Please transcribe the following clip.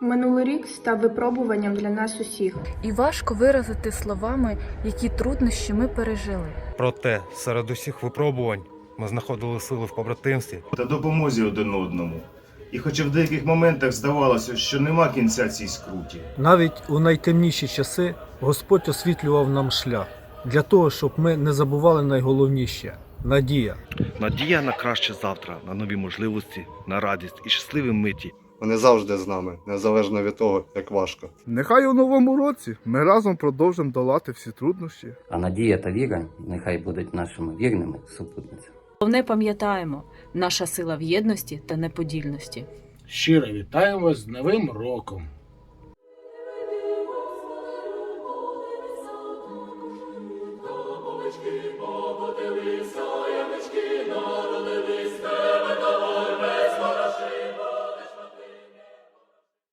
Минулий рік став випробуванням для нас усіх. І важко виразити словами, які труднощі ми пережили. Проте серед усіх випробувань ми знаходили сили в побратимстві та допомозі один одному. І хоча в деяких моментах здавалося, що нема кінця цій скруті, Навіть у найтемніші часи Господь освітлював нам шлях для того, щоб ми не забували найголовніше надія. Надія на краще завтра, на нові можливості, на радість і щасливі миті. Вони завжди з нами, незалежно від того, як важко. Нехай у новому році ми разом продовжимо долати всі труднощі. А надія та віра нехай будуть нашими вірними супутницями. Головне пам'ятаємо, наша сила в єдності та неподільності. Щиро вітаємо вас з новим роком. Бабочки, бабочки.